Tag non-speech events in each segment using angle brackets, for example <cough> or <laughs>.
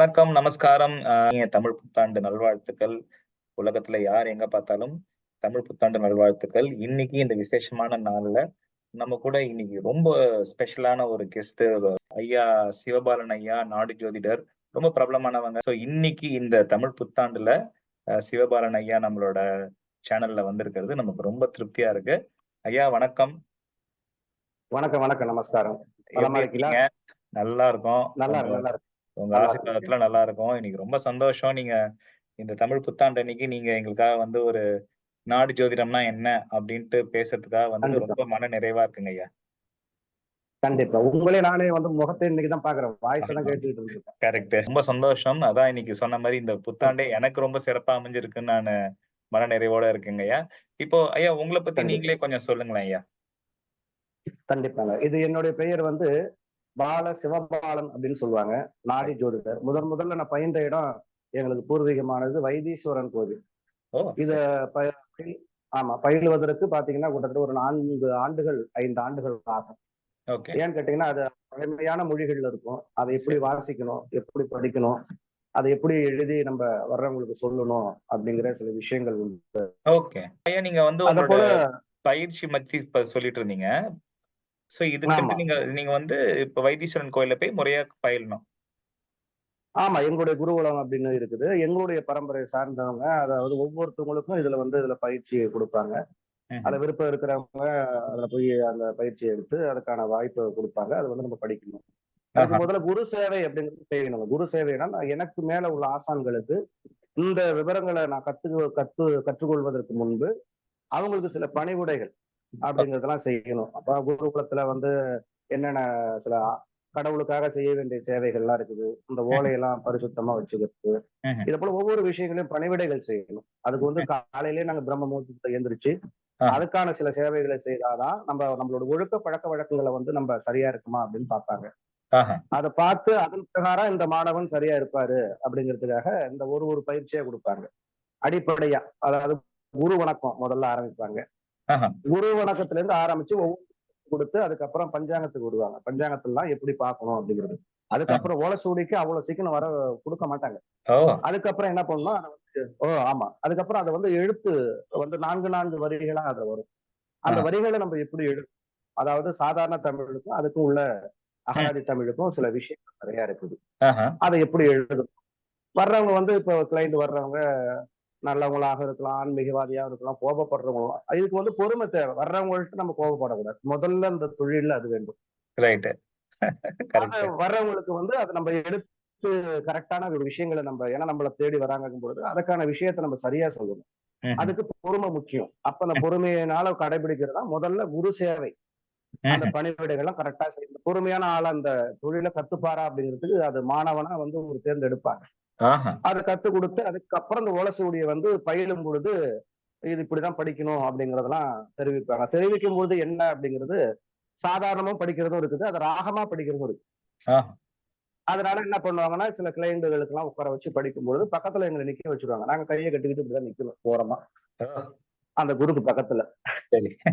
வணக்கம், நமஸ்காரம். தமிழ் புத்தாண்டு நல்வாழ்த்துக்கள். உலகத்துல யார் எங்க பார்த்தாலும் தமிழ் புத்தாண்டு நல்வாழ்த்துக்கள். இன்னைக்கு இந்த விசேஷமான நாள்ல, நம்ம கூட இன்னைக்கு ரொம்ப ஸ்பெஷலான ஒரு கெஸ்ட் ஐயா சிவபாலன் ஐயா, நாடு ஜோதிடர். ரொம்ப பிரபலமானவங்க. ஸோ இன்னைக்கு இந்த தமிழ் புத்தாண்டுல சிவபாலன் ஐயா நம்மளோட சேனல்ல வந்திருக்கிறது நமக்கு ரொம்ப திருப்தியா இருக்கு. ஐயா வணக்கம். வணக்கம், வணக்கம். நமஸ்காரம். நல்லா இருக்கோம். நல்லா நல்லா இருக்கு. உங்க ஆசீர்வாதத்துல இருக்கேன். நல்லா இருக்கோம். இன்னைக்கு ரொம்ப சந்தோஷம். நீங்க இந்த தமிழ் புத்தாண்டு அன்னைக்கு நீங்க எங்களுக்காக வந்து ஒரு நாடு ஜோதிடம்னா என்ன? அப்படின்ட்டு பேசுறதுக்காக கண்டிப்பா. ரொம்ப மன நிறைவா இருக்குங்க ஐயா. கண்டிப்பா. உங்களே நானே வந்து முகத்தை இன்னைக்கு தான் பார்க்கிறேன். வாய்ஸ் தான் கேட்டுட்டு இருந்திருக்கேன். கரெக்ட். ரொம்ப சந்தோஷம். அதான் இன்னைக்கு சொன்ன மாரி இந்த புத்தாண்டே எனக்கு ரொம்ப சிறப்பா அமைஞ்சிருக்குன்னு நானு மன நிறைவோட இருக்கேங்க ஐயா. இப்போ ஐயா உங்கள பத்தி. நீங்களே கொஞ்சம் சொல்லுங்களேன் ஐயா. கண்டிப்பாங்க. இது என்னுடைய பெயர் வந்து பால சிவபாலன் அப்படின்னு சொல்லுவாங்க. நாடி ஜோதிடர். முதன் முதல்ல நான் பயின்ற இடம் எங்களுக்கு பூர்வீகமானது வைத்தீஸ்வரன் கோவில். இத ஆமா. பயிலுவதற்கு பார்த்தீங்கன்னா, கிட்டத்தட்ட ஒரு 4 ஆண்டுகள், 5 ஆண்டுகள் ஆகும். ஏன்னு கேட்டீங்கன்னா, அது பழமையான மொழிகள்ல இருக்கும். அத எப்படி. வாசிக்கணும்? எப்படி படிக்கணும்? அத எப்படி எழுதி நம்ப வர்றவங்களுக்கு சொல்லணும்? அப்படிங்கிற சில விஷயங்கள் உண்டு. ஓகே. ஐயா நீங்க வந்து பயிற்சி இப்ப சொல்லிட்டு இருந்தீங்க. இதுக்குன்ட்டு ஆமா. நீங்க நீங்க வந்து இப்ப வைத்தீஸ்வரன் கோயில்ல போய் முறையா பயிலணும். ஆமா. எங்களுடைய குருகுலம் அப்படின்னு இருக்குது. எங்களுடைய பரம்பரை சார்ந்தவங்க, அதாவது ஒவ்வொருத்தவங்களுக்கும் இதுல வந்து இதுல பயிற்சி குடுப்பாங்க. அதுல. விருப்பம் இருக்கிறவங்க அதுல போய் அந்த பயிற்சிய எடுத்து அதுக்கான வாய்ப்ப குடுப்பாங்க. அத வந்து நம்ம படிக்கணும். அதுக்கு. முதல்ல குரு சேவை அப்படிங்கிறது செய்யணும். குரு சேவைன்னா, நான் எனக்கு மேல உள்ள ஆசான்களுக்கு இந்த விவரங்கள நான் கத்து கத்து கற்றுக்கொள்வதற்கு முன்பு, அவங்களுக்கு சில பணிவுடைகள் அப்படிங்கிறதெல்லாம் செய்யணும். அப்ப குருகுலத்துல வந்து என்னென்ன சில கடவுளுக்காக செய்ய வேண்டிய சேவைகள்லாம் இருக்குது. இந்த. ஓலையெல்லாம் பரிசுத்தமா வச்சுக்கிறது. இத போல ஒவ்வொரு விஷயங்களையும் பணிவிடைகள் செய்யணும். அதுக்கு வந்து. காலையிலேயே நாங்க பிரம்ம முகூர்த்தத்துல எந்திரிச்சு, ஆஹா. அதுக்கான சில சேவைகளை செய்தா தான், நம்ப நம்மளோட ஒழுக்க பழக்கவழக்கங்கள வந்து நம்ப சரியா இருக்குமா அப்படின்னு பார்ப்பாங்க. அத பார்த்து அதன் பிரகாரம் இந்த மாணவன் சரியா இருப்பாரு அப்படிங்கிறதுக்காக இந்த ஒரு ஒரு பயிற்சியா குடுப்பாங்க. அடிப்படையா. அதாவது குரு வணக்கம் முதல்ல ஆரம்பிப்பாங்க. குரு வணக்கத்துல இருந்து ஆரம்பிச்சு ஒவ்வொரு குடுத்து அதுக்கப்புறம் பஞ்சாங்கத்துக்கு விடுவாங்க. பஞ்சாங்கத்துலலாம் எப்படி பார்க்கணும் அப்படிங்கிறது. அதுக்கப்புறம் ஓலைச்சுவடிக்கு அவ்வளவு சீக்கிரம் வர குடுக்க மாட்டாங்க. அதுக்கப்புறம் என்ன பண்ணணும், அத வந்து ஓ! ஆமா. அதுக்கப்புறம் அத வந்து எழுத்து வந்து 4, 4 வரிகளா அதுல வரும். அந்த. வரிகள நம்ம எப்படி எழு அதாவது சாதாரண தமிழுக்கும், அதுக்கும் உள்ள. அகராதி தமிழுக்கும் சில விஷயங்கள் நெறைய இருக்குது. அத எப்படி எழுதணும்? வர்றவங்க வந்து இப்போ கிளையண்ட் வர்றவங்க நல்லவங்களாக இருக்கலாம், ஆன்மீகவாதியா இருக்கலாம், கோபப்படுறவங்க இதுக்கு வந்து பொறுமை தேவை. வர்றவங்கள்ட்ட நம்ம கோபப்படக்கூடாது. முதல்ல இந்த தொழில்ல அது வேண்டும். ரைட்டு. கரெக்ட். வர்றவங்களுக்கு வந்து அத நம்ம எடுத்து கரெக்ட்டான ஒரு விஷயங்கள நம்ப ஏன்னா நம்மள தேடி வராங்கங்கும் பொழுது, அதுக்கான விஷயத்த நம்ம சரியா சொல்லணும். அதுக்கு பொறுமை முக்கியம். அப்ப அந்த. பொறுமையினால கடைபிடிக்கிறது முதல்ல குரு சேவை. அந்த. பணிவிடைகள்லாம் கரெக்ட்டா செய்யணும். பொறுமையான ஆள் அந்த தொழில கத்துப்பாரா அப்படிங்கிறதுக்கு அது மாணவனா வந்து ஒரு தேர்ந்தெடுப்பாங்க. அத கத்துக் குடுத்து அதுக்கப்புறம் இந்த ஓலைச்சுவடிய வந்து பயிலும் பொழுது, இது இப்படிதான் படிக்கணும் அப்படிங்கிறதெல்லாம் தெரிவிப்பாங்க. தெரிவிக்கும் பொழுது என்ன அப்படிங்கிறது, சாதாரணமா படிக்கிறதும் இருக்குது. அது ராகமா படிக்கிறதும் இருக்கு. அதனால என்ன பண்ணுவாங்கன்னா, சில கிளையண்டுகளுக்கெல்லாம் உட்கார வச்சு படிக்கும்பொழுது, பக்கத்துல எங்கள நிக்க வச்சுருவாங்க. நாங்க கைய கட்டிக்கிட்டு இப்படிதான் நிக்கணும் ஓரமா. அந்த குருக்கு பக்கத்துல.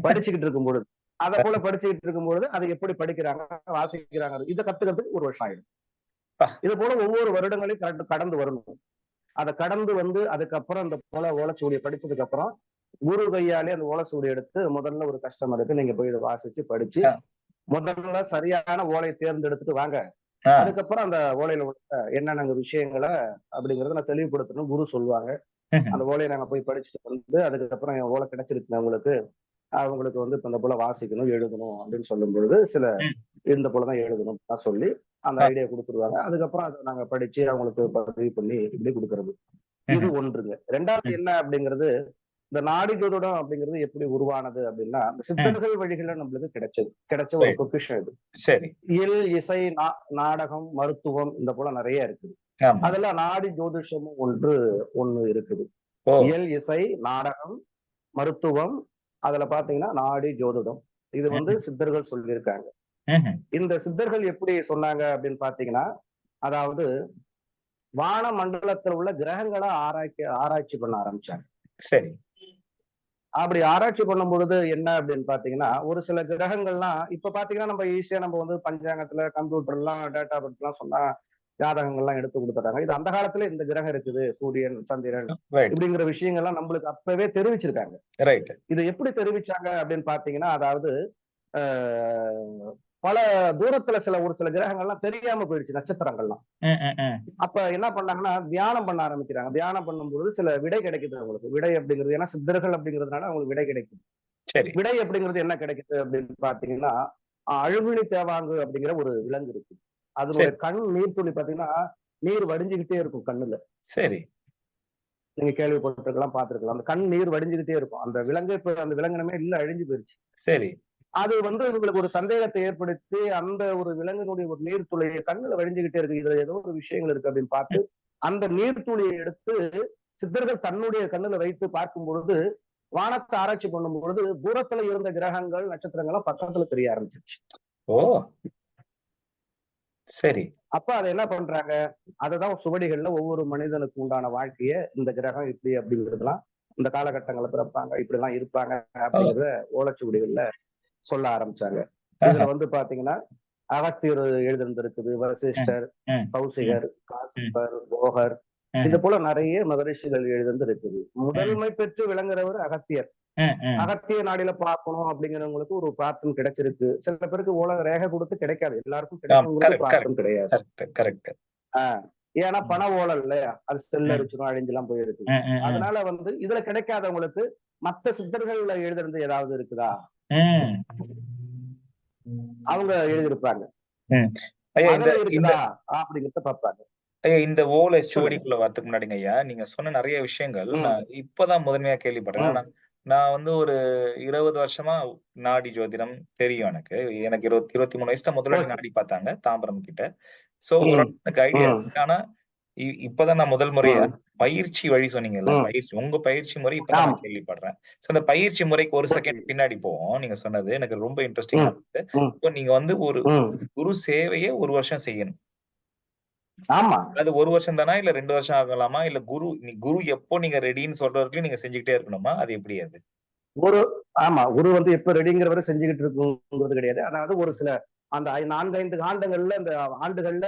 படிச்சுக்கிட்டு இருக்கும்பொழுது. அத போல படிச்சுக்கிட்டு இருக்கும்பொழுது, அத எப்படி படிக்கிறாங்க, வாசிக்கிறாங்க. இத கத்துக்கிறதுக்கு 1 வருஷம் ஆயிடும். இது போல ஒவ்வொரு வருடங்களையும் கடந்து கடந்து வரணும். அத கடந்து வந்து அதுக்கப்புறம் இந்த போல ஓலைச்சுவடிய படிச்சதுக்கு அப்புறம், குரு கையாலே அந்த ஓலைச்சுவடிய எடுத்து முதல்ல ஒரு கஸ்டமருக்கு நீங்க போய் இத வாசிச்சு, படிச்சு. முதல்ல சரியான ஓலைய தேர்ந்தெடுத்துட்டு வாங்க. அதுக்கப்புறம் அந்த ஓலையில உள்ள என்னென்ன விஷயங்கள அப்படிங்கிறத நான் தெளிவுபடுத்தணும் குரு சொல்லுவாங்க. அந்த ஓலைய நாங்க போய் படிச்சுட்டு வந்து, அதுக்கப்புறம் என் ஓலை கிடைச்சிருச்சுங்க உங்களுக்கு. அவங்களுக்கு வந்து இந்த போல வாசிக்கணும், எழுதணும் அப்படின்னு சொல்லும்பொழுது, சில ம். இந்த போல தான் எழுதணும்லாம் சொல்லி, அந்த. ஐடியா குடுத்துருவாங்க. அதுக்கப்புறம் அத நாங்க படிச்சு அவங்களுக்கு பதிவு பண்ணி இப்படி குடுக்குறது. இது. ஒன்றுங்க. 2வது ம். என்ன அப்படிங்கிறது, இந்த நாடி ஜோதிடம் அப்படிங்கிறது எப்படி உருவானது அப்படின்னா. சித்தர்கள் வழிகள்ல நம்மளுக்கு கிடைச்சது. கிடைச்ச ஒரு. பொக்கிஷம் இது. சரி. இயல், இசை, நா நாடகம், மருத்துவம் இந்த போல நெறைய இருக்குது. அதுல நாடி ஜோதிஷமும் ஒன்று ஒண்ணு இருக்குது. இயல், இசை, நாடகம், மருத்துவம், அதுல பார்த்தீங்கன்னா நாடி ஜோதிடம். இது வந்து. சித்தர்கள் சொல்லியிருக்காங்க. இந்த சித்தர்கள் எப்படி சொன்னாங்க அப்படின்னு பார்த்தீங்கன்னா, அதாவது வான மண்டலத்துல உள்ள கிரகங்கள ஆராய்க்க ஆராய்ச்சி பண்ண ஆரம்பிச்சாங்க. சரி. அப்படி ஆராய்ச்சி பண்ணும் பொழுது என்ன அப்படின்னு பார்த்தீங்கன்னா, ஒரு சில கிரகங்கள்லாம் இப்ப பார்த்தீங்கன்னா, நம்ம ஈஸியா நம்ம வந்து பஞ்சாங்கத்துல, கம்ப்யூட்டர்லாம், டேட்டா பத்திலாம் சொன்னா, ஜாதகங்கள்லாம் எடுத்து கொடுத்துட்டாங்க இது அந்த காலத்துல இந்த கிரகம் இருக்குது சூரியன் சந்திரன் இப்படிங்கிற விஷயங்கள்லாம் நம்மளுக்கு அப்பவே தெரிவிச்சிருக்காங்க. ரைட் இது எப்படி தெரிவிச்சாங்க அப்படின்னு பாத்தீங்கன்னா அதாவது ஆஹ், பல தூரத்துல சில ஒரு சில கிரகங்கள்லாம் தெரியாம போயிடுச்சு நட்சத்திரங்கள்லாம். அப்ப என்ன பண்ணாங்கன்னா தியானம் பண்ண ஆரம்பிக்கிறாங்க. தியானம் பண்ணும்போது சில விடை கிடைக்குது அவங்களுக்கு. விடை அப்படிங்கிறது ஏன்னா சித்தர்கள் அப்படிங்கிறதுனால அவங்களுக்கு விடை கிடைக்குது. சரி. விடை அப்படிங்கிறது என்ன கிடைக்குது அப்படின்னு பாத்தீங்கன்னா ஆஹ், அழுவினி தேவாங்கு அப்படிங்கிற ஒரு விலங்கு இருக்கு. அதனுடைய கண் நீர்த்துளி பாத்தீங்கன்னா நீர் வடிஞ்சுக்கிட்டே இருக்கும் கண்ணுல. சரி. நீங்க கேள்விப்பட்டிருக்கலாம் பார்த்திருக்கலாம். அந்த கண் நீர் வடிஞ்சுக்கிட்டே இருக்கும். அந்த விலங்கு இப்ப அந்த விலங்கினமே இல்ல அழிஞ்சு போயிருச்சு. சரி. அது வந்து உங்களுக்கு ஒரு சந்தேகத்தை ஏற்படுத்தி அந்த ஒரு விலங்கினுடைய ஒரு நீர்த்துளியை கண்ணுல வழிஞ்சுகிட்டே இருக்கு. இதுல ஏதோ ஒரு விஷயங்கள் இருக்கு அப்படின்னு பார்த்து அந்த நீர்த்துளியை எடுத்து சித்தர்கள் தன்னுடைய கண்ணுல வைத்து பார்க்கும் பொழுது வானத்தை ஆராய்ச்சி பண்ணும் பொழுது தூரத்துல இருந்த கிரகங்கள் நட்சத்திரங்கள்லாம் பக்கத்துல தெரிய ஆரம்பிச்சிருச்சு. ஓ. சரி. அப்ப அதை என்ன பண்றாங்க? அததான் சுவடிகள்ல ஒவ்வொரு மனிதனுக்கு உண்டான வாழ்க்கைய இந்த கிரகம் இப்படி அப்படிங்கிறதுலாம் இந்த காலகட்டங்களை பிறப்பாங்க இப்படி எல்லாம் இருப்பாங்க அப்படிங்கிறத ஓலைச்சுவடிகள்ல சொல்ல ஆரம்பிச்சாங்க. இதுல வந்து பாத்தீங்கன்னா அகஸ்தியர் எழுதிருந்திருக்குது வசிஷ்டர். கௌசிகர் காசிப்பர் போகர். இது போல நிறைய மகரிஷிகள் எழுதிருந்திருக்குது முதன்மை பெற்று விளங்குறவர் அகத்தியர். அகத்திய நாடில பார்க்கணும் அப்படிங்கிறவங்களுக்கு ஒரு பிரார்த்தம் கிடைச்சிருக்கு. சில பேருக்கு ஓல ரேகை கொடுத்து கிடைக்காது. எல்லாருக்கும் கிடைக்கும் கிடையாது. ஏன்னா பண ஓலை இல்லையா? அது செல்ல அரிச்சிடும் அழிஞ்செல்லாம் போயிருக்கு அதனால வந்து இதுல கிடைக்காதவங்களுக்கு மத்த சித்தர்கள்ல எழுதுறது ஏதாவது இருக்குதா? அவங்க எழுதியிருப்பாங்க. ஐயா இந்த அதுல இந்த இருக்குதா அப்படிங்கறத பார்ப்பாங்க. ஐயா இந்த ஓலை சுவடிக்குள்ள வரதுக்கு முன்னாடிங்க ஐயா நீங்க சொன்ன நிறைய விஷயங்கள். நான் இப்பதான் முதன்மையா கேள்விப்படுறேன். ம். நான் வந்து ஒரு இருபது வருஷமா நாடி ஜோதிடம் தெரியும் எனக்கு. எனக்கு இருபத்தி இருபத்தி மூணு வயசுல முதல்ல. நாடி பார்த்தாங்க தாம்பரம் கிட்ட. சோ எனக்கு ஐடியா ஆனா இப்பதான் நான் முதல் முறையா. பயிற்சி வழி சொன்னீங்கல்ல. பயிற்சி உங்க பயிற்சி முறை இப்பதான். நான் கேள்விப்படுறேன் சோ அந்த பயிற்சி முறைக்கு ஒரு. செகண்ட் பின்னாடி போவோம் நீங்க சொன்னது எனக்கு ரொம்ப இன்ட்ரெஸ்டிங்கா ம். இருந்தது ம். இப்போ நீங்க வந்து ஒரு. குரு சேவையே ஒரு வருஷம் செய்யணும் ஆமா அது ஒரு வருஷம் தானா இல்ல ரெண்டு வருஷம் ஆகலாமா இல்ல குரு நீ குரு எப்போ நீங்க ரெடின்னு சொல்ற வரைக்கும் நீங்க செஞ்சுக்கிட்டே இருக்கணுமா அது எப்படி அது ஒரு ஆமா குரு வந்து எப்ப ரெடிங்கிற வரை செஞ்சுக்கிட்டு இருக்குங்கிறது கிடையாது அதாவது ஒரு சில அந்த நான்கு ஐந்து ஆண்டுகள்ல இந்த ஆண்டுகள்ல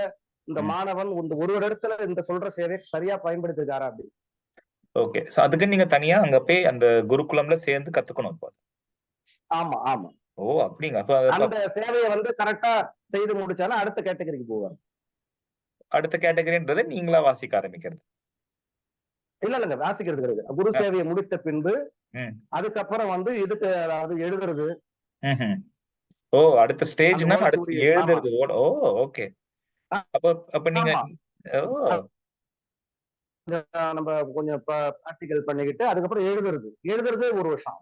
இந்த. மாணவன் இந்த ஒரு இடத்துல இந்த சொல்ற சேவையை சரியா பயன்படுத்திருக்காரா அப்படி ஓகே. சோ அதுக்கு நீங்க தனியா அங்க போய் அந்த குருகுலம்ல சேர்ந்து கத்துக்கணும் இப்போ ஆமா ஆமா. ஓ அப்படிங்க அந்த சேவையை வந்து கரெக்டா செய்து முடிச்சாலும் அடுத்த கேட்டகரிக்கு போவாங்க. அடுத்த கேட்டகரின்றது நீங்களா வாசிக்க ஆரம்பிக்கிறது. இல்ல இல்லங்க வாசிக்கிறது கிடையாது. குரு சேவையை முடித்த பின்பு. அதுக்கப்புறம் வந்து இதுக்கு அதாவது எழுதுறது. ஓ அடுத்த ஸ்டேஜ்னா அடுத்து எழுதுறது. Oh okay. அப்ப அப்ப நீங்க ஆமா. ஓ. அஹ் நம்ம கொஞ்சம் ப்ராக்டிக்கல் பண்ணிக்கிட்டு அதுக்கப்புறம் எழுதுறது. எழுதுறது ஒரு வருஷம்.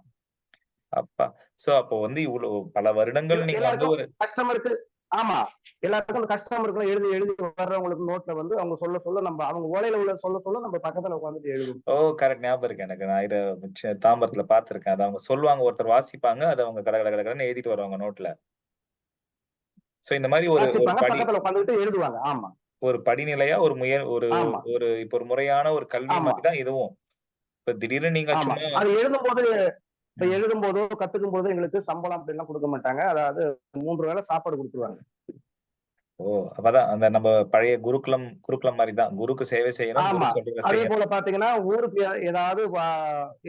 அப்பா. சோ அப்போ வந்து இவ்வளவு பல வருடங்கள் நீங்க வந்து ஒரு கஸ்டமருக்கு ஆமா. எல்லாருக்கும் அந்த கஸ்டமருக்கு எழுதி எழுதி வர்றவங்களுக்கு நோட்ல வந்து அவங்க சொல்ல சொல்ல நம்ம அவங்க ஓலையில உள்ள சொல்ல சொல்ல நம்ம பக்கத்துல உட்காந்துட்டு எழுதுவோம். ஓ கரெக்ட் ஞாபகம் இருக்கு எனக்கு. நான் இத மிச்ச- தாம்பரத்துல பாத்திருக்கேன் அது அவங்க சொல்லுவாங்க ஒருத்தர் வாசிப்பாங்க அதை அவங்க கட கட கடன்னு எழுதிட்டு வருவாங்க நோட்ல சோ இந்த மாதிரி ஒரு உட்காந்துட்டு எழுதுவாங்க. ஆமா. ஒரு படிநிலையா ஒரு முய ஒரு. ஒரு இப்ப ஒரு முறையான ஒரு கல்வி. மாதிரி தான் இதுவும். இப்ப திடீர்னு நீங்க அது எழுதும் போது இப்ப. எழுதும் போதோ கத்துக்கும் போதோ எங்களுக்கு சம்பளம் அப்படிலாம் கொடுக்க மாட்டாங்க. அதாவது மூன்று வேளை சாப்பாடு கொடுத்துருவாங்க. ஓ அப்பதான் அந்த நம்ம பழைய குருகுலம் குருகுலம் மாதிரி தான். குருக்கு சேவை செய்யணும் அதே போல பாத்தீங்கன்னா ஊருக்கு ஏதாவது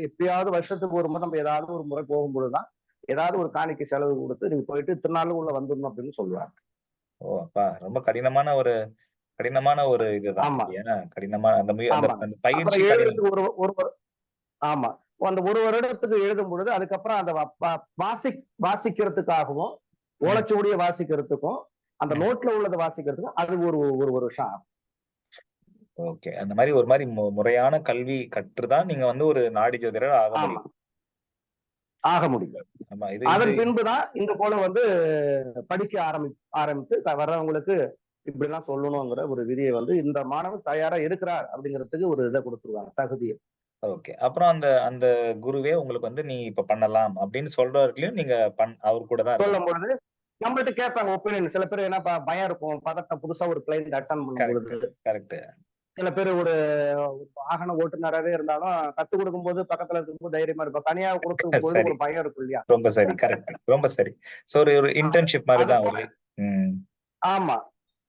எப்பயாவது வருஷத்துக்கு ஒரு முறை நம்ம ஏதாவது ஒரு முறை போகும்பொழுதுதான் ஏதாவது ஒரு காணிக்கை செலவு கொடுத்து நீங்க போயிட்டு திருநாளுக்குள்ள வந்துடணும் அப்படின்னு சொல்லுவாங்க. ஓ அப்பா ரொம்ப கடினமான ஒரு கடினமான ஒரு இதுதான். கடினமான அந்த பயிற்சி ஒரு ஆமா. அந்த ஒரு வருடத்துக்கு எழுதும் பொழுது அதுக்கப்புறம் அந்த வாசி வாசிக்கிறதுக்காகவும் ஓலைச்சுவடியை வாசிக்கிறதுக்கும் அந்த. நோட்ல உள்ளதை வாசிக்கிறதுக்கும் அது ஒரு ஒரு வருஷம் ஆகும். ஓகே. அந்த மாதிரி ஒரு மாதிரி முறையான கல்வி கற்றுதான் நீங்க வந்து ஒரு நாடி ஜோதிடர் ஆக முடியும். ஆக முடியும் அதன் பின்புதான் இந்த போல வந்து படிக்க ஆரம்பி ஆரம்பித்து வர்றவங்களுக்கு இப்படி எல்லாம் சொல்லணுங்கிற ஒரு விதியை வந்து இந்த மாணவன் தயாரா இருக்கிறார் அப்படிங்கிறதுக்கு ஒரு இதை கொடுத்துருவாங்க தகுதியை. ஓகே. அப்புறம் அந்த அந்த குருவே உங்களுக்கு வந்து நீ இப்ப பண்ணலாம் அப்படின்னு சொல்ற வரைக்கும் நீங்க பண் அவர் கூட தான் சொல்லும் பொழுது நம்மள்ட்ட கேட்பாங்க ஒப்பீனியன். சில பேர் என்ன பயம் இருக்கும் பதட்டம் புதுசா ஒரு கிளைண்ட் அட்டன் பண்ணும் கரெக்ட் சில பேர் ஒரு வாகன ஓட்டுநராவே இருந்தாலும் கத்து கொடுக்கும் போது பக்கத்துல இருக்கும்போது தைரியமா இருப்போம் தனியா கொடுக்கும் போது. ஒரு பயம் இருக்கும் இல்லையா? ரொம்ப சரி. கரெக்ட் ரொம்ப சரி. சோ ஒரு ஒரு இன்டர்ன்ஷிப் மாதிரி தான் ஒரு ஆமா.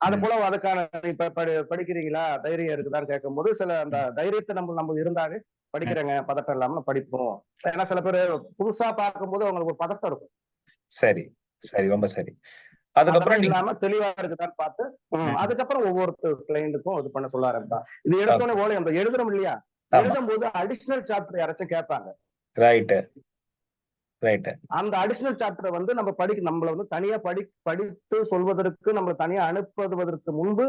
அது. போல அதுக்கான இப்ப படி படிக்கிறீங்களா? தைரியம் இருக்குதான்னு கேட்கும்போது சில அந்த தைரியத்தை நம்ம நம்ம இருந்தாலே. படிக்கிறேங்க. பதட்டம் இல்லாம படிப்போம். ஏன்னா சில பேர் புதுசா பார்க்கும்போது அவங்களுக்கு ஒரு பதட்டம் இருக்கும். சரி. சரி. ரொம்ப சரி. அதுக்கப்புறம் இல்லாம தெளிவா இருக்குதான்னு பார்த்து. அதுக்கப்புறம் ஒவ்வொருத்தர் கிளைண்ட்டுக்கும் இது பண்ண சொல்ல ஆரம்பிப்பா இது எடுத்தோடனே. ஓலை நம்ம எழுதுறோம் இல்லையா ஆமா. எழுதும்போது அடிஷனல் சாப்டர் யாராச்சும் கேட்பாங்க ரைட்டு. ரைட்டு. அந்த அடிஷனல் சாப்டரை வந்து நம்ம படிக்க நம்மள வந்து தனியா படி படித்து சொல்வதற்கு நம்ம தனியா அனுப்புவதற்கு முன்பு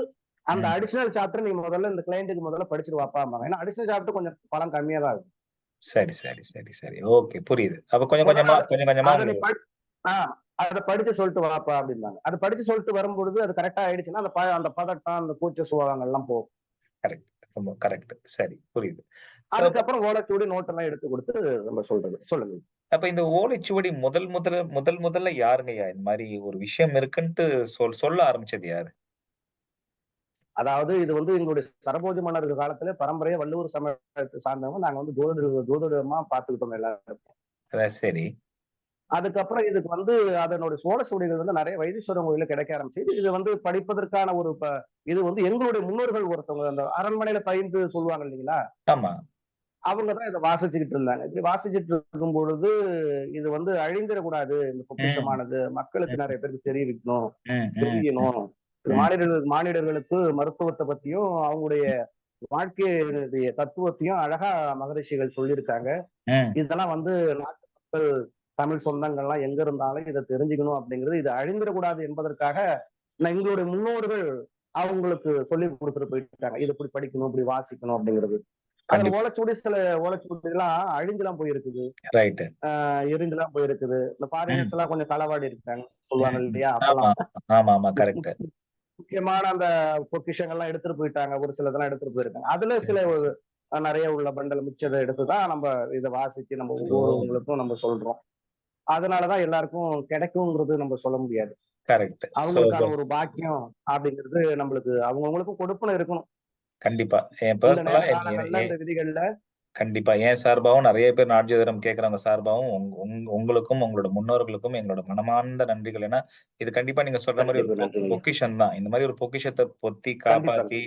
அந்த. அடிஷனல் சாப்டர் நீங்க முதல்ல இந்த கிளைண்ட்டுக்கு முதல்ல படிச்சுட்டு வாப்பாம்பாங்க ஏன்னா அடிஷனல் சாப்டர் கொஞ்சம் பணம் கம்மியா தான் இருக்கும் சரி, சரி, சரி, சரி. ஓகே. புரியுது. அப்ப கொஞ்சம் கொஞ்சமா கொஞ்சம் கொஞ்சமா அத படிச்சு சொல்லிட்டு வாப்பா அப்படிம்பாங்க அத படிச்சு சொல்லிட்டு வரும்பொழுது அது கரெக்டா ஆயிடுச்சுன்னா அந்த அந்த பதட்டம் அந்த கூச்ச சுபாவங்கள் எல்லாம் போகும் கரெக்ட். ரொம்ப கரெக்ட். சரி. புரியுது. அதுக்கப்புறம் ஓலைச்சுவடி நோட் எல்லாம் எடுத்து கொடுத்து நம்ம சொல்றது சொல்லுங்க அப்ப இந்த ஓலைச்சுவடி முதல் முதல்ல முதல் முதல்ல யாருங்கய்யா இந்த மாரி ஒரு விஷயம் இருக்குன்ட்டு சொல் சொல்ல ஆரம்பிச்சது யாரு? அதாவது இது வந்து எங்களுடைய சரபோஜி மன்னர்கள் காலத்துல பரம்பரையா வள்ளுவர் சமயத்தை சார்ந்தவங்க நாங்க வந்து ஜோதிட ஜோதிடமா பார்த்துக்கிட்டோம் எல்லாரும் அ சரி. அதுக்கப்புறம் இதுக்கு வந்து அதனுடைய சோழ சுவடிகள் வந்து நிறைய வைத்தீஸ்வரன் கோயில கிடைக்க ஆரம்பிச்சு இது வந்து படிப்பதற்கான ஒரு இது வந்து எங்களுடைய முன்னோர்கள் ஒருத்தவங்க அந்த அரண்மனையில பயின்று சொல்லுவாங்க இல்லைங்களா ஆமா. அவங்க தான் இதை வாசிச்சுக்கிட்டு இருந்தாங்க இப்படி வாசிச்சுட்டு இருக்கும் பொழுது இது வந்து அழிந்திடக்கூடாது இந்த. பொக்கிஷமானது மக்களுக்கு. நிறைய பேருக்கு தெரிவிக்கணும். தெரியணும் இது ம். மானிடர்கள் மானிடர்களுக்கு மருத்துவத்தை பத்தியும் அவங்களுடைய வாழ்க்கையுடைய தத்துவத்தையும் அழகா மகரிஷிகள் சொல்லியிருக்காங்க. இதெல்லாம் வந்து நாட்டு மக்கள் தமிழ் சொந்தங்கள்லாம் எங்க இருந்தாலும் இதை தெரிஞ்சுக்கணும் அப்படிங்கிறது இது அழிந்திடக்கூடாது என்பதற்காக நான் எங்களுடைய முன்னோர்கள் அவங்களுக்கு சொல்லி கொடுத்துட்டு போயிட்டாங்க இது இப்படி படிக்கணும் இப்படி வாசிக்கணும் அப்படிங்கிறது அதுல. ஓலைச்சுவடி சில ஓலைச்சுவடி எல்லாம் அழிஞ்செல்லாம் போயிருக்குது. ஆஹ் எரிஞ்செல்லாம் போயிருக்குது இந்த. ஃபாரினர்ஸ் எல்லாம் கொஞ்சம் களவாடி இருக்காங்க சொல்லுவாங்க. இல்லையா. கரெக்ட். முக்கியமான அந்த பொக்கிஷங்கள்லாம் எடுத்துட்டு போயிட்டாங்க ஒரு சிலதெல்லாம் எடுத்துட்டு போயிருக்காங்க அதுல சில நிறைய உள்ள பண்டல் மிச்சத்தை எடுத்துதான் நம்ம இதை வாசிச்சு நம்ம! ஒவ்வொருவங்களுக்கும் நம்ம சொல்றோம் அதனாலதான் எல்லாருக்கும் கிடைக்குங்கிறது நம்ம சொல்ல முடியாது கரெக்ட். அவங்களுக்கான ஒரு பாக்கியம் அப்படிங்கிறது நம்மளுக்கு அவங்கவுங்களுக்கும் கொடுப்பன இருக்கணும் கண்டிப்பா. என் பர்சனலா விதிகள்ல கண்டிப்பா. என் சார்பாவும் நெறைய பேர் நாட்ஜோதிடம் கேட்கிறவங்க உங் உங்களுக்கும், உங்களோட முன்னோர்களுக்கும் எங்களோட மனமார்ந்த நன்றிகள். ஏன்னா, இது கண்டிப்பா நீங்க சொல்ற மாரி ஒரு நன்றிகள் பொ நன்றிகள் பொக்கிஷம் தான். இந்த மாரி ஒரு பொக்கிஷத்த பொத்தி காப்பாத்தி,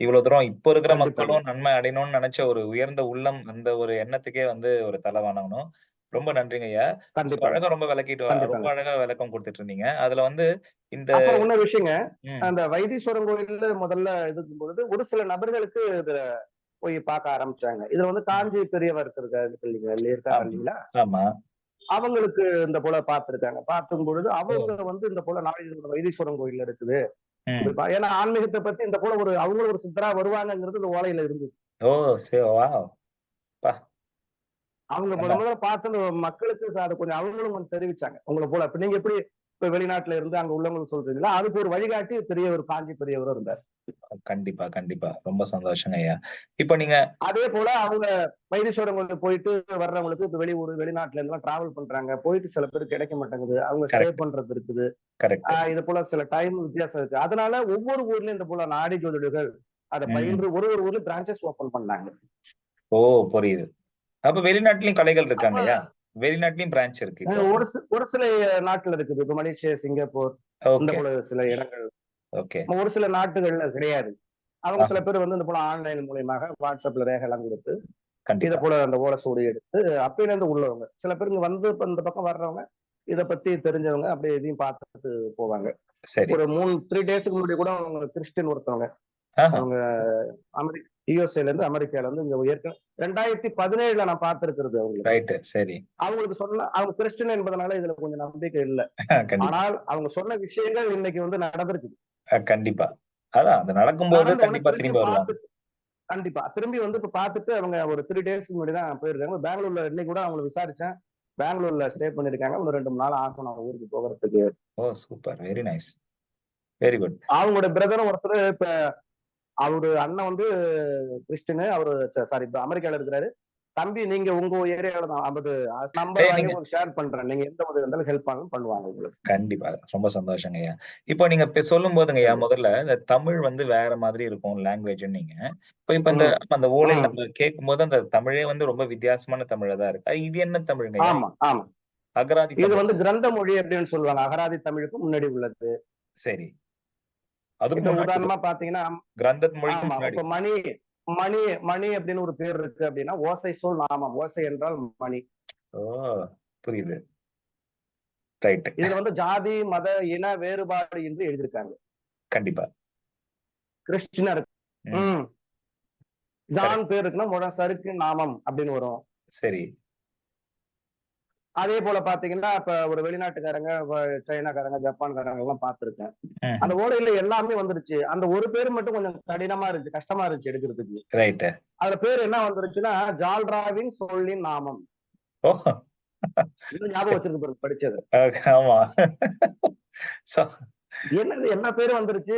இவ்வளவு தூரம் இப்ப இருக்கிற மக்களும் நன்மை அடையணும்னு நெனச்ச ஒரு உயர்ந்த உள்ளம், அந்த ஒரு எண்ணத்துக்கே வந்து ஒரு தல வணங்கணும். ரொம்ப. ஸோ கண்டிப்பாங்க அழகா ரொம்ப விளக்கிட்டு ரொம்ப அழகா விளக்கம் குடுத்துட்டு இருந்தீங்க. அதுல வந்து இந்த இன்னொரு விஷயங்க. அந்த வைத்தீஸ்வரன் கோயில்ல முதல்ல இருக்கும் பொழுது ஒரு சில நபர்களுக்கு இதுல போய் பார்க்க ஆரம்பிச்சாங்க இதுல வந்து. காஞ்சி பெரியவர் இருக்காங்க ஆமா. இல்லைங்களா ஆமா. அவங்களுக்கு இந்த போல பார்த்திருக்காங்க பார்க்கும் பொழுது! அவங்க வந்து இந்த போல நாளைக்கு வைத்தீஸ்வரன் கோயில்ல இருக்குது ஏன்னா ஆன்மீகத்தை பத்தி இந்த போல ஒரு அவங்களும் ஒரு சித்தரா வருவாங்கங்கிறது இந்த ஓலையில இருந்தது ஓ! சே வாவ்! அவங்க முத முதல்ல பார்த்து மக்களுக்கு அதை கொஞ்சம் அவங்களும் கொஞ்சம் தெரிவிச்சாங்க உங்களை போல இப்ப நீங்க எப்படி இப்ப வெளிநாட்டுல இருந்து அங்க உள்ளவங்களுக்கு சொல்றீங்களா அதுக்கு ஒரு வழிகாட்டி பெரியவர் காஞ்சி பெரியவரும் இருந்தார் கண்டிப்பா, கண்டிப்பா. ரொம்ப சந்தோஷங்கய்யா. இப்ப நீங்க அதே போல அவங்க வைத்தீஸ்வரன் கோயிலுக்கு போயிட்டு வர்றவங்களுக்கு இப்ப வெளியூர் வெளிநாட்டுல இருந்து டிராவல் பண்றாங்க போயிட்டு சில பேருக்கு கிடைக்க மாட்டேங்குது அவங்க ஸ்டே பண்றது இருக்குது இது போல சில டைம் வித்தியாசம் இருக்கு அதனால ஒவ்வொரு ஊர்லயும் இந்த போல நாடி ஜோதிடர்கள் அதை. பயின்று ஒரு ஒரு ஊர்ல பிரான்ச்சஸ் ஓபன் பண்ணாங்க ஓ! புரியுது. அப்ப வெளிநாட்டிலயும் கலைகள் அப்ப இருக்காங்கய்யா? வெளிநாட்டிலயும் பிரான்ச் இருக்கு ஒரு ஒரு சில நாட்டுல இருக்குது இப்ப மலேசியா சிங்கப்பூர் இந்த. போல சில இடங்கள் ஓகே. ஒரு சில நாட்டுகள்ல கிடையாது அவங்க சில. பேர் வந்து இந்த போல ஆன்லைன் மூலியமாக வாட்ஸ்அப்ல ரேகை எல்லாம் கொடுத்து இத. போல அந்த ஓலை சூடி எடுத்து அப்பையில இருந்து உள்ளவங்க சில பேர் இங்க வந்து இப்ப இந்த பக்கம் வர்றவங்க இத பத்தி தெரிஞ்சவங்க அப்படியே இதையும் பார்த்துட்டு போவாங்க சரி. ஒரு மூணு த்ரீ டேஸ்க்கு முன்னாடி கூட அவங்க கிறிஸ்டின் ஒருத்தவங்க. அவங்க அமெரிக்க இருந்து அமெரிக்கால இருந்து இங்க ஏற்கனவே ரெண்டாயிரத்தி பதினேழுல நான் பார்த்திருக்கிறது அவங்களுக்கு. சரி. அவங்களுக்கு சொன்ன அவங்க கிறிஸ்டின் என்பதனால இதுல கொஞ்சம் நம்பிக்கை இல்ல. <laughs> ஆனால் அவங்க சொன்ன விஷயங்கள் இன்னைக்கு வந்து நடந்திருக்கு கண்டிப்பா. அதான் அது நடக்கும்போது கண்டிப்பா திரும்பி வருவாங்க. கண்டிப்பா திரும்பி வந்து இப்ப பார்த்துட்டு அவங்க ஒரு த்ரீ டேஸ்க்கு முன்னாடி தான் போயிருக்காங்க பெங்களூர்ல இன்னைக்கு கூட அவங்களை விசாரிச்சேன் பெங்களூர்ல ஸ்டே பண்ணிருக்காங்க ஒரு ரெண்டு மூணு நாள் ஆகும் நான் ஊருக்கு போகிறதுக்கு ஓ! Super. Very nice. Very good. அவங்களோட பிரதரும் ஒருத்தர் இப்ப அவரு அண்ணன் வந்து கிறிஸ்டின் அவரு சாரி அமெரிக்கால இருக்கிறாரு தம்பி நீங்க உங்க ஏரியால தான் அது நம்பர் நீங்க ஷேர் பண்றேன் நீங்க எந்த உதவி இருந்தாலும் ஹெல்ப் பண்ணாலும் பண்ணுவாங்க உங்களுக்கு கண்டிப்பா. ரொம்ப சந்தோஷங்கய்யா. இப்போ நீங்க இப்ப சொல்லும்போதுங்கய்யா, கண்டிப்பா. முதல்ல இந்த தமிழ் வந்து வேற மாதிரி இருக்கும் லாங்குவேஜ்ன்னீங்க. இப்ப இப்ப இந்த அந்த ம் நம்ம கேட்கும்போது அந்த தமிழே வந்து ரொம்ப வித்தியாசமான தமிழா தான் இருக்கு. இது என்ன தமிழுங்கய்யா? ஆமா ஆமா அகராதி இது தமிழ். வந்து கிரந்த மொழி அப்படின்னு சொல்லுவாங்க அகராதி தமிழுக்கு முன்னாடி உள்ளது சரி. அதுக்கு உதாரணமா பாத்தீங்கன்னா கிரந்தத் மணி மணி மணி அப்படின்னு ஒரு பேர் இருக்கு அப்படின்னா ஓசை சொல் நாமம். ஓசை என்றால் மணி. புரியுது. ரைட் இதுல வந்து ஜாதி மத இன வேறுபாடு என்று எழுதியிருக்காங்க. கண்டிப்பா. கிறிஸ்டினர் ஜான் பேர் இருக்குன்னா சருக்கு நாமம் அப்படின்னு வரும். சரி. அதே போல பாத்தீங்கன்னா இப்ப ஒரு வெளிநாட்டுக்காரங்க சைனாக்காரங்க ஜப்பான்காரங்க எல்லாம் பார்த்திருக்கேன் ம். அந்த ஓலையில எல்லாமே வந்துருச்சு. அந்த ஒரு பேர் மட்டும் கொஞ்சம் கடினமா இருந்துச்சு கஷ்டமா இருந்துச்சு எடுக்கிறதுக்கு. அதுல பேர் என்ன வந்துருச்சுன்னா ஜால்ராவின் சொல்லின் நாமம். ஞாபகம் வச்சிருக்கு படிச்சது. <laughs> ஆமா. என்னது என்ன பேர் வந்துருச்சு?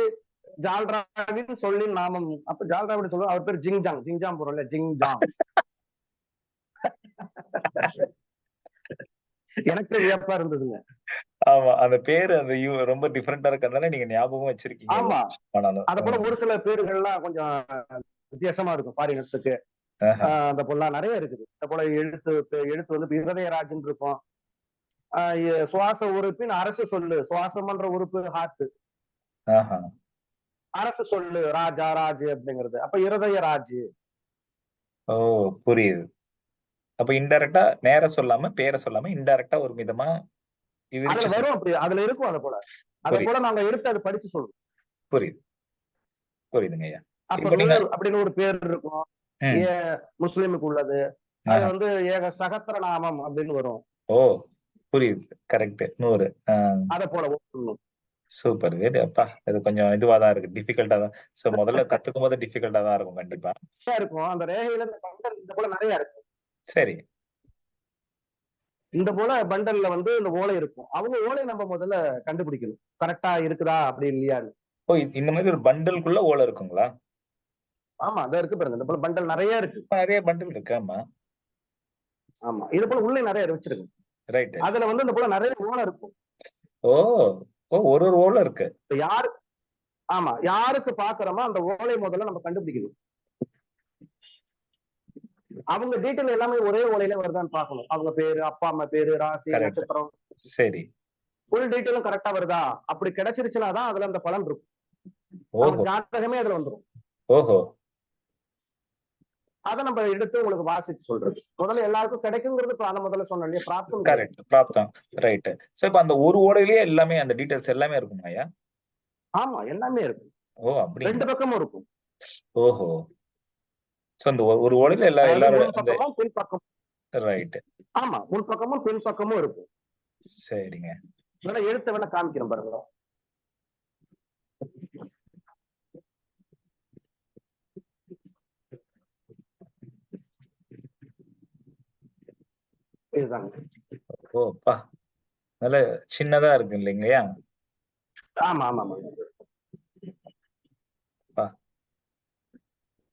ஜால்ராவின் சொல்லின் நாமம். அப்ப ஜால்ராவின் சொல்லுவோம் அவர் பேர் ஜிங்ஜாங் ஜிங்ஜாங் போறோம்ல <laughs> ஜிங்ஜாங். எனக்கு வியப்பா இருந்ததுங்க. ஆமா அந்த பேரு அந்த யூ ரொம்ப டிஃபரெண்டா இருக்கறதுனால நீங்க ஞாபகம் வச்சிருக்கீங்க. ஆமா. அத போல ஒரு சில பேர்கள்லாம் கொஞ்சம் வித்தியாசமா இருக்கும் ஃபாரினர்ஸுக்கு. அந்த போலாம் நிறைய இருக்குது. அது போல எழுத்து எழுத்து வந்து இருதயராஜன் இருக்கும். சுவாச உறுப்பின் அரசு சொல்லு சுவாசம்ன்ற உறுப்பு ஹார்ட் ஆஹா. அரசு சொல்லு ராஜா ராஜு அப்படிங்கிறது. அப்ப இருதய ராஜு ஓ புரியுது. அப்ப இன்டைரக்டா நேர சொல்லாம பேரை சொல்லாம இன்டைரக்டா ஒரு விதமா இது வரும் அப்படி அதுல இருக்கும் அது போல. அத. போல நாங்க எடுத்து அதை படிச்சு சொல்றோம். புரியுது. புரியுதுங்க ஐயா. அப்படின்னு ஒரு பேர் இருக்கும். முஸ்லிமுக்கு உள்ளது. அது. வந்து ஏக சகத்திர நாமம் அப்படின்னு வரும். ஓ புரியுது. கரெக்ட் நூறு. அத போல. சூப்பர். வெரி அப்பா. இது கொஞ்சம் இதுவா தான் இருக்கு. டிஃபிகல்ட்டா தான். சோ முதல்ல <laughs> கத்துக்கும் போது டிஃபிகல்ட்டா தான் இருக்கும் கண்டிப்பா. இருக்கும். அந்த ரேகையில இந்த போல நிறைய இருக்கும் சரி. இந்த போல பண்டல்ல வந்து இந்த ஓலை இருக்கும். அவங்க ஓலை நம்ம முதல்ல கண்டுபிடிக்கணும். கரெக்டா இருக்குதா அப்படி இல்லையான்னு. ஓ இந்த மாதிரி ஒரு பண்டலுக்குள்ள ஓலை இருக்குங்களா? ஆமா அதான் இருக்கு பாருங்க. இந்த போல பண்டல் நிறைய இருக்கு. நிறைய பண்டல் இருக்கு ஆமா. ஆமா இது போல உள்ளே நிறைய வச்சிருக்கு ரைட் அதுல வந்து இந்த போல நிறைய ஓலை இருக்கும். ஓ ஓ ஒரு ஒரு ஓலை இருக்கு. யாரு ஆமா யாருக்கு பாக்குறோமோ அந்த ஓலை முதல்ல நம்ம கண்டுபிடிக்கணும். அவங்க டீட்டெயில் எல்லாமே ஒரே ஓலையில வருதான்னு பார்க்கணும். அவங்க பேரு அப்பா அம்மா பேரு ராசி. நட்சத்திரம். சரி. ஃபுல் டீட்டெயிலும் கரெக்டா வருதா? அப்படி கிடைச்சிருச்சுன்னா தான் அதுல அந்த பலன் இருக்கும். ஜாதகமே அதுல வந்துரும். ஓஹோ. அதை நம்ம எடுத்து உங்களுக்கு வாசிச்சு சொல்றது. முதல்ல எல்லாருக்கும் கிடைக்குங்கிறது அதை முதல்ல சொன்னேன் பிராப்தம் கரெக்ட் பிராப்தம். ரைட் சோ இப்ப அந்த ஒரு ஓடையிலேயே எல்லாமே அந்த டீடைல்ஸ் எல்லாமே இருக்குமா ஐயா? ஆமா எல்லாமே இருக்கு. ஓ அப்படி ரெண்டு பக்கமும் இருக்கும். ஓஹோ. சோ அந்த ஒரு- ஓடையில எல்லா எல்லாரும் ரைட் ஆமா முன் பக்கமும் பின் பக்கமும் இருக்கும். சரிங்க. வேணா எழுத்த வேணா காமிக்கிறேன் பாருங்க. இதுதாங்க. ஓ அப்பா. நல்ல சின்னதா இருக்கு இல்லைங்களையா ஆமா ஆமா ஆமா.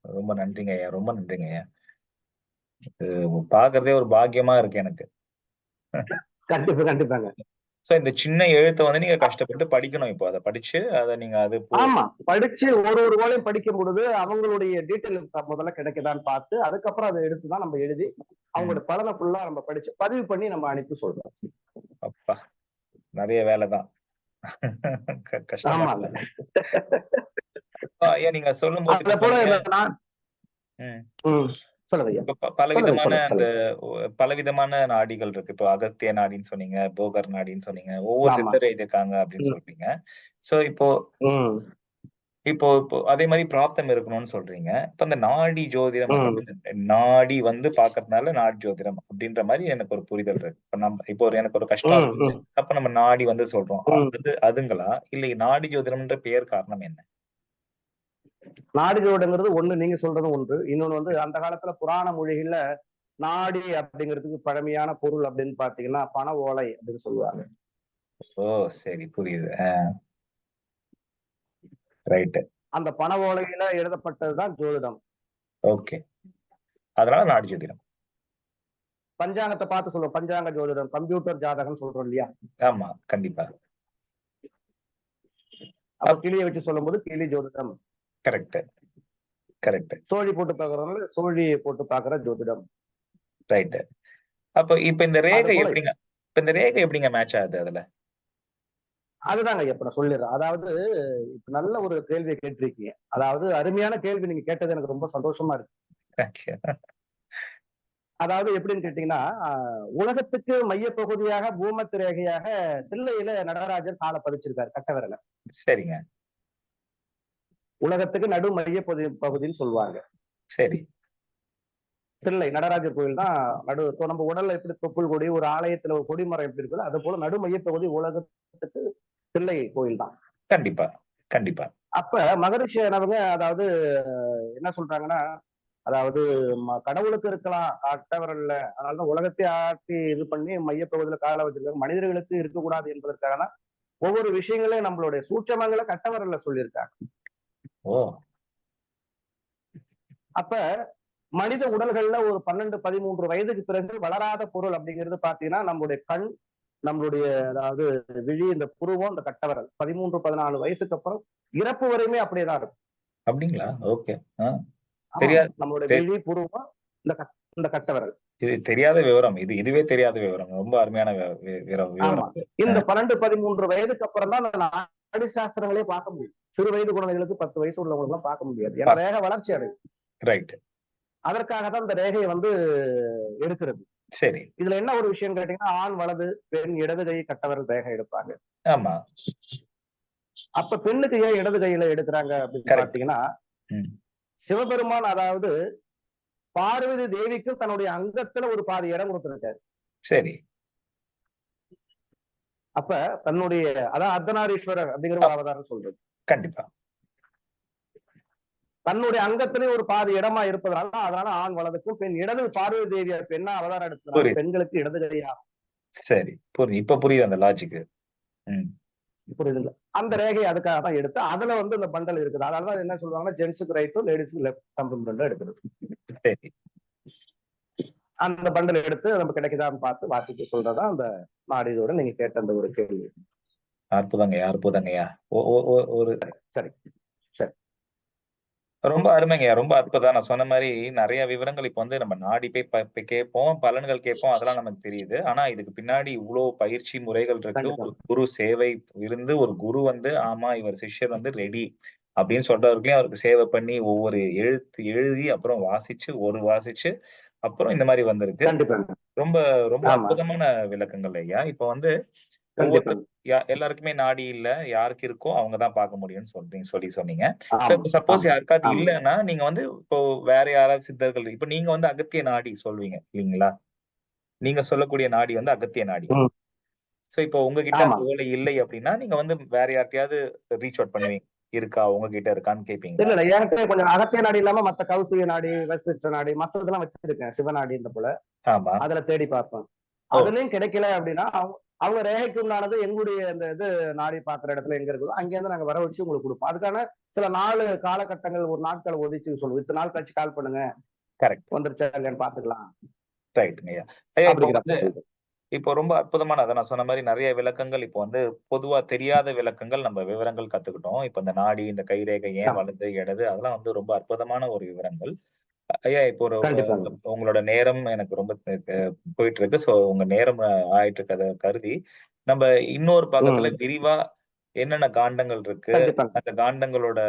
ரொம்ப நன்றிங்க ஐயா ரொம்ப நன்றிங்க ஐயா. பாக்குறதே ஒரு பாக்கியமா இருக்கு எனக்கு. கண்டிப்பா கண்டிப்பாங்க. சோ இந்த சின்ன எழுத்தை வந்து நீங்க கஷ்டப்பட்டு படிக்கணும் இப்போ. அதை படிச்சு அதை நீங்க அது ஆமா படிச்சு ஒரு ஒரு வேலையும் படிக்கும் பொழுது அவங்களுடைய டீட்டெயில் முதல்ல கிடைக்குதான்னு பார்த்து அதுக்கப்புறம் அதை எடுத்துதான் நம்ம எழுதி அவங்களோட பலனை ஃபுல்லா நம்ம படிச்சு பதிவு பண்ணி நம்ம அனுப்பி சொல்றோம். அப்பா நிறைய வேலைதான் க- கஷ்டமா ஐயா நீங்க சொல்லும் போது இந்த பலவிதமான அந்த பலவிதமான நாடிகள் இருக்கு. இப்போ அகத்திய நாடின்னு சொன்னீங்க போகர் நாடின்னு சொன்னீங்க ஒவ்வொரு. சித்தர் எழுதியிருக்காங்க அப்படின்னு. சொல்றீங்க. சோ இப்போ இப்போ இப்போ அதே மாதிரி பிராப்தம் இருக்கணும்னு சொல்றீங்க. இப்ப அந்த நாடி ஜோதிடம் நாடி வந்து பாக்குறதுனால நாடி ஜோதிடம் அப்படின்ற மாதிரி எனக்கு ஒரு புரிதல் இருக்கு. இப்ப நம்ம இப்போ ஒரு எனக்கு ஒரு கஷ்டம். அப்ப நம்ம நாடி வந்து சொல்றோம். அது அதுங்களா? இல்ல நாடி ஜோதிடம்ன்ற பெயர் காரணம் என்ன? நாடி ஜோடுங்கிறது ஒண்ணு நீங்க சொல்றது ஒன்று. இன்னொன்னு வந்து அந்த காலத்துல புராண மொழிகள்ல நாடி அப்படிங்கிறதுக்கு பழமையான பொருள் அப்படின்னு பாத்தீங்கன்னா பண ஓலை அப்படின்னு சொல்லுவாங்க. ஓ சரி புரியுது. ரைட்டு. அந்த பண ஓலையில எழுதப்பட்டதுதான் ஜோதிடம். ஓகே. அதனால நாடி ஜோதிடம். பஞ்சாங்கத்தை பார்த்து சொல்லுவோம். பஞ்சாங்க ஜோதிடம் கம்ப்யூட்டர் ஜாதகம் சொல்றோம் இல்லையா? ஆமா கண்டிப்பா. அப்ப கிளியை வச்சு சொல்லும்போது கிளி ஜோதிடம். கரெக்ட் கரெக்ட் சோழி போட்டு பாக்குறதுனால சோழி போட்டு பாக்குற ஜோதிடம். ரைட்டு அப்ப இப்ப இந்த ரேகை எப்படிங்க? இப்ப இந்த ரேகை எப்படிங்க மேட்ச் ஆகுது அதுல? அதுதாங்க இப்ப நான் சொல்லிடுறேன். அதாவது இப்ப நல்ல ஒரு கேள்வியை கேட்டிருக்கீங்க. அதாவது அருமையான கேள்வி நீங்க கேட்டது எனக்கு ரொம்ப சந்தோஷமா இருக்கு. அதாவது எப்படின்னு கேட்டீங்கன்னா உலகத்துக்கு மையப்பகுதியாக பூமத்து ரேகையாக தில்லையில நடராஜர் காலை பதிச்சிருக்காரு கட்டவிரல. சரிங்க. உலகத்துக்கு நடு மைய பகுதி பகுதின்னு சொல்லுவாங்க. சரி. தில்லை நடராஜர் கோயில் தான் நடு இப்போ நம்ம உடல்ல எப்படி தொப்புள் கொடி ஒரு ஆலயத்துல ஒரு கொடிமரம் எப்படி இருக்குதோ அது போல நடு மையப்பகுதி உலகத்துக்கு தில்லை கோயில் தான் கண்டிப்பா கண்டிப்பா. அப்ப மகரிஷி எனவங்க அதாவது என்ன சொல்றாங்கன்னா அதாவது கடவுளுக்கு இருக்கலாம் கட்டவரல்ல அதனாலதான் உலகத்தை ஆட்டி இது பண்ணி மையப்பகுதியில கால வச்சிருக்காங்க. மனிதர்களுக்கு இருக்கக்கூடாது என்பதற்காக தான் ஒவ்வொரு விஷயங்களையும் நம்மளுடைய சூட்சமங்களை கட்டவரல்ல சொல்லியிருக்காங்க. அப்ப மனித உடல்கள்ல ஒரு பன்னெண்டு பதிமூன்று வயதுக்கு பிறகு வளராத பொருள் அப்படிங்கிறது பாத்தீங்கன்னா நம்மளுடைய கண் நம்மளுடைய அதாவது விழி இந்த புருவம் இந்த கட்டவரல். பதிமூன்று பதினாலு வயசுக்கு அப்புறம் இறப்பு வரையுமே அப்படியேதான் இருக்கும். அப்படிங்களா? ஓகே. தெரியாது. நம்மளுடைய விழி புருவம் இந்த இந்த கட்டவரல். இது தெரியாத விவரம். இது இதுவே தெரியாத விவரம். ரொம்ப அருமையான விவரம். இந்த பன்னெண்டு பதிமூன்று வயதுக்கு அப்புறம் தான் நாடி சாஸ்திரங்களே பார்க்க முடியும். சிறு வயது குழந்தைகளுக்கு பத்து வயசு உள்ளவங்களுக்கு எல்லாம் பார்க்க முடியாது. ஏன்னா ரேகை வளர்ச்சி அடையும் ரைட் அதற்காக தான் இந்த ரேகையை வந்து எடுக்கிறது. சரி. இதுல என்ன ஒரு விஷயம் கேட்டீங்கன்னா ஆண் வலது பெண் இடது கை கட்டவரல் ரேகை எடுப்பாங்க. ஆமா. அப்ப பெண்ணுக்கு ஏன் இடது கையில எடுக்கிறாங்க அப்படின்னு. பாத்தீங்கன்னா. சிவபெருமான் அதாவது பார்வதி தேவிக்கு தன்னுடைய அங்கத்துல ஒரு பாதி இடம் கொடுத்திருக்காரு. சரி. அப்ப தன்னுடைய அதான் அர்த்தநாரீஸ்வரர் அப்படிங்கிற ஒரு அவதாரம் சொல்றது. கண்டிப்பா. தன்னுடைய அங்கத்திலே ஒரு பாதி இடமா இருப்பதனால அதனால ஆண் வலதுக்கும் பெண் இடது பார்வதி தேவியார் பெண்ணா அவதாரம் எடுத்ததால புரியுது. பெண்களுக்கு இடது கையா? சரி புரியுது. இப்ப புரியுது அந்த லாஜிக் புரியுதுங்களா அந்த ரேகை அதுக்காக தான் எடுத்து அதுல வந்து இந்த பண்டல் இருக்குது. அதனாலதான் என்ன சொல்லுவாங்கன்னா ஜென்ஸுக்கு ரைட்டும் லேடிஸுக்கு லெஃப்ட் கம்பெனி எடுக்கிறது. சரி. அந்த பண்டல் எடுத்து நம்ம கிடைக்குதான்னு பார்த்து வாசிக்க சொல்றதா அந்த நாடியோட நீங்க கேட்ட அந்த ஒரு கேள்வி. அற்புதங்கய்யா அற்புதங்கய்யா. ஓ- ஓ- ஓ- ஒரு சரி சரி ரொம்ப அருமைங்கய்யா ரொம்ப அற்புதம். நான் சொன்ன மாதிரி நிறைய விவரங்கள் இப்ப வந்து நம்ம நாடி போய் கேட்போம் பலன்கள் கேட்போம் அதெல்லாம் நமக்கு தெரியுது. ஆனா இதுக்கு பின்னாடி இவ்வளவு பயிற்சி முறைகள் இருக்கு. ஒரு குரு சேவை இருந்து ஒரு குரு வந்து ஆமா இவர் சிஷ்யர் வந்து ரெடி அப்படின்னு சொல்றவர்களையும் அவருக்கு சேவை பண்ணி ஒவ்வொரு எழுத்து எழுதி அப்புறம் வாசிச்சு ஒரு வாசிச்சு அப்புறம் இந்த மாதிரி வந்திருக்கு. ரொம்ப ரொம்ப. அற்புதமான விளக்கங்கள் ஐயா. இப்ப வந்து எல்லாருக்குமே நாடி இல்ல யாருக்கு இருக்கோ அவங்க தான் பார்க்க முடியும்னு சொல்றீங்க சொல்லி சொன்னீங்க. சப்போஸ் யாருக்காவது. இல்லைன்னா நீங்க வந்து இப்போ வேற யாராவது சித்தர்கள் இப்ப நீங்க வந்து அகத்திய நாடி சொல்வீங்க இல்லைங்களா? நீங்க சொல்லக்கூடிய நாடி வந்து அகத்திய நாடி. சோ இப்போ உங்ககிட்ட ஓலை இல்லை அப்படின்னா நீங்க வந்து வேற யார்கிட்டயாவது ரீச் அவுட் பண்ணுவீங்க. இருக்கா? உங்ககிட்ட இருக்கான்னு இல்ல கேப்பீங்க இல்ல. என்கிட்ட கொஞ்சம் அகத்திய நாடி இல்லாம மத்த கௌசிக நாடி வசிஷ்ட நாடி மத்ததெல்லாம் வச்சிருக்கேன். சிவநாடின்ற போல. ஆமா. அதுல தேடி பார்ப்பேன். அதுலயும் கிடைக்கல அப்படின்னா அவங்க ரேகைக்கு உண்டானது எங்களுடைய இந்த இது நாடி பாக்குற இடத்துல எங்க இருக்குதோ அங்க இருந்து நாங்க வர வச்சு உங்களுக்கு கொடுப்போம். அதுக்கான சில நாலு காலகட்டங்கள் ஒரு நாட்களை ஒதுச்சு சொல்லுவோம். இத்தனை நாள் கழிச்சு கால் பண்ணுங்க. கரெக்ட் வந்துருச்சா இல்லையான்னு பாத்துக்கலாம் ரைட்டுங்க இப்போ ரொம்ப அற்புதமான அதை நான் சொன்ன மாதிரி நிறைய விளக்கங்கள் இப்போ வந்து பொதுவா தெரியாத விளக்கங்கள் நம்ம விவரங்கள் கத்துக்கிட்டோம். இப்போ இந்த நாடி இந்த கைரேகை ஏன். வலது இடது அதெல்லாம் வந்து ரொம்ப அற்புதமான ஒரு விவரங்கள். ஐயா இப்போ ஒரு. உங்களோட நேரம் எனக்கு ரொம்ப போயிட்டு இருக்கு சோ உங்க நேரம் ஆயிட்டு இருக்கதை கருதி நம்ம இன்னொரு பக்கத்துல விரிவா என்னென்ன காண்டங்கள் இருக்கு? அந்த காண்டங்களோட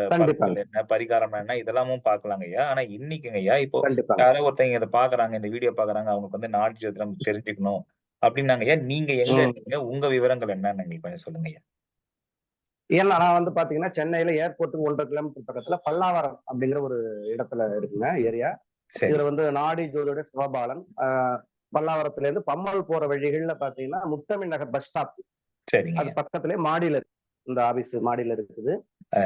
என்ன? பரிகாரம் என்ன? இதெல்லாமும் பார்க்கலாங்க ஐயா. ஆனா இன்னைக்குங்க ஐயா இப்போ யாரோ ஒருத்தங்க இதை பாக்குறாங்க இந்த வீடியோ பாக்குறாங்க அவங்களுக்கு வந்து நாடி ஜோதிடம் தெரிஞ்சுக்கணும். அப்படின்னாங்க. ஐயா நீங்க எங்க. இருக்கீங்க? உங்க விவரங்கள் என்னன்னு எங்களுக்கு கொஞ்சம் சொல்லுங்க ஐயா. ஏன்னா நான் வந்து பாத்தீங்கன்னா சென்னையில ஏர்போர்ட்டுக்கு ஒன்றரை கிலோமீட்டர் பக்கத்துல பல்லாவரம் அப்படிங்கிற ஒரு இடத்துல இருக்குங்க ஏரியா. இதுல வந்து நாடி ஜோதியோட சிவபாலன். ஆஹ் பல்லாவரத்துல இருந்து பம்மல் போற வழிகள்ல பாத்தீங்கன்னா முத்தமிழ் நகர் பஸ் ஸ்டாப். அது பக்கத்திலே மாடியில இருக்கு. இந்த ஆபீஸ் மாடியில இருக்குது.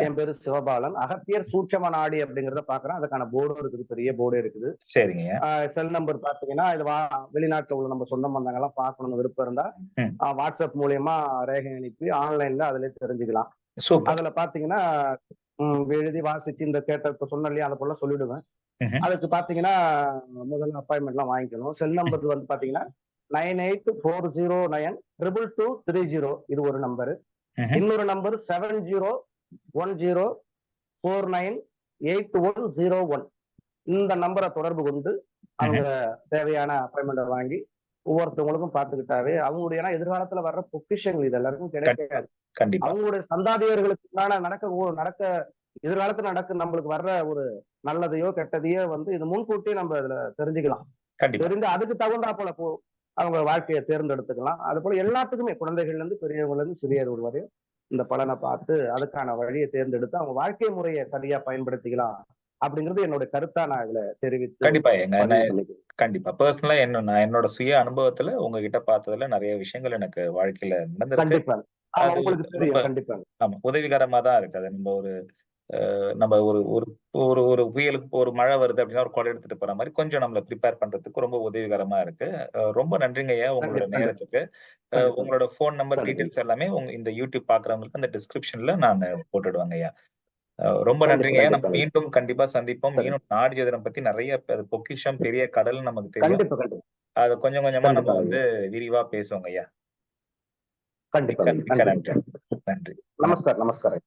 என் பேரு சிவபாலன். அகத்தியர் சூட்சம நாடி அப்படிங்கறத பாக்குறேன். அதுக்கான போர்டும் இருக்குது பெரிய போர்டு இருக்குது. சரிங்க. செல் நம்பர் பாத்தீங்கன்னா இது வெளிநாட்டுல உள்ள நம்ம சொந்த பந்தங்க எல்லாம் பார்க்கணும்னு விருப்பம் இருந்தா வாட்ஸ்அப் மூலியமா ரேகை அனுப்பி ஆன்லைன்ல அதுல தெரிஞ்சுக்கலாம். அதுல பாத்தீங்கன்னா எழுதி வாசிச்சு இந்த கேட்ட இப்ப சொன்ன இல்லையா அதை போல சொல்லிடுவேன். அதுக்கு பாத்தீங்கன்னா முதல்ல அப்பாயின்மெண்ட் எல்லாம் வாங்கிக்கணும். செல் நம்பர் வந்து பாத்தீங்கன்னா nine eight four zero nine triple two three zero இது ஒரு நம்பர். இன்னொரு number seven zero one zero four nine eight one zero one இந்த நம்பரை தொடர்பு கொண்டு அவங்க தேவையான அப்பாயின்மெண்ட்டை வாங்கி ஒவ்வொருத்தவங்களுக்கும் பார்த்துக்கிட்டாவே அவங்களுடைய ஏன்னா எதிர்காலத்துல வர்ற பொக்கிஷங்கள் இது எல்லாருக்கும் கிடைக்காது அவங்களுடைய சந்தாதியர்களுக்கு உண்டான நடக்க நடக்க எதிர்காலத்துல நடக்க நம்மளுக்கு வர்ற ஒரு நல்லதையோ கெட்டதையோ வந்து இது முன்கூட்டியே நம்ம இதுல தெரிஞ்சுக்கலாம். தெரிந்து அதுக்கு தகுந்தா போல போ அவங்க வாழ்க்கையை தேர்ந்தெடுத்துக்கலாம். அது போல எல்லாத்துக்குமே குழந்தைகள்ல இருந்து பெரியவங்கள்ல இருந்து சிறியவர் வரையும் இந்த பலனை பார்த்து அதுக்கான வழியை தேர்ந்தெடுத்து அவங்க வாழ்க்கை முறையை சரியா பயன்படுத்திக்கலாம் அப்படிங்கிறது என்னோட கருத்தா நான் இதுல தெரிவித்து கண்டிப்பா. எங்க. கண்டிப்பா. பர்சனலா என்ன நான் என்னோட சுய அனுபவத்துல உங்ககிட்ட பார்த்ததுல நிறைய விஷயங்கள் எனக்கு வாழ்க்கையில நடந்திருக்கு. கண்டிப்பா. ஆமா உதவிகரமா தான் இருக்கு. அது நம்ம ஒரு நம்ம ஒரு ஒரு ஒரு ஒரு புயலுக்கு ஒரு மழை வருது அப்படின்னா ஒரு குடை எடுத்துட்டு போற மாதிரி கொஞ்சம் நம்மள ப்ரிப்பேர் பண்றதுக்கு ரொம்ப உதவிகரமா இருக்கு. ரொம்ப நன்றிங்க ஐயா உங்களோட நேரத்துக்கு. உங்களோட ஃபோன் நம்பர். டீடைல்ஸ் எல்லாமே உங்க இந்த யூடியூப் பாக்குறவங்களுக்கு அந்த டிஸ்கிரிப்ஷன்ல நான் போட்டுடுவாங்க ஐயா. ரொம்ப நன்றிங்க ஐயா. நம்ம. மீண்டும் கண்டிப்பா சந்திப்போம். மீண்டும் நாடு ஜோதிடம் பத்தி நிறைய பொக்கிஷம் பெரிய கடல் நமக்கு தெரியும். அது கொஞ்சம் கொஞ்சமா நம்ம. வந்து விரிவா பேசுவோங்க ஐயா. கண்டிப்பா நன்றி. நமஸ்கார் நமஸ்காரம்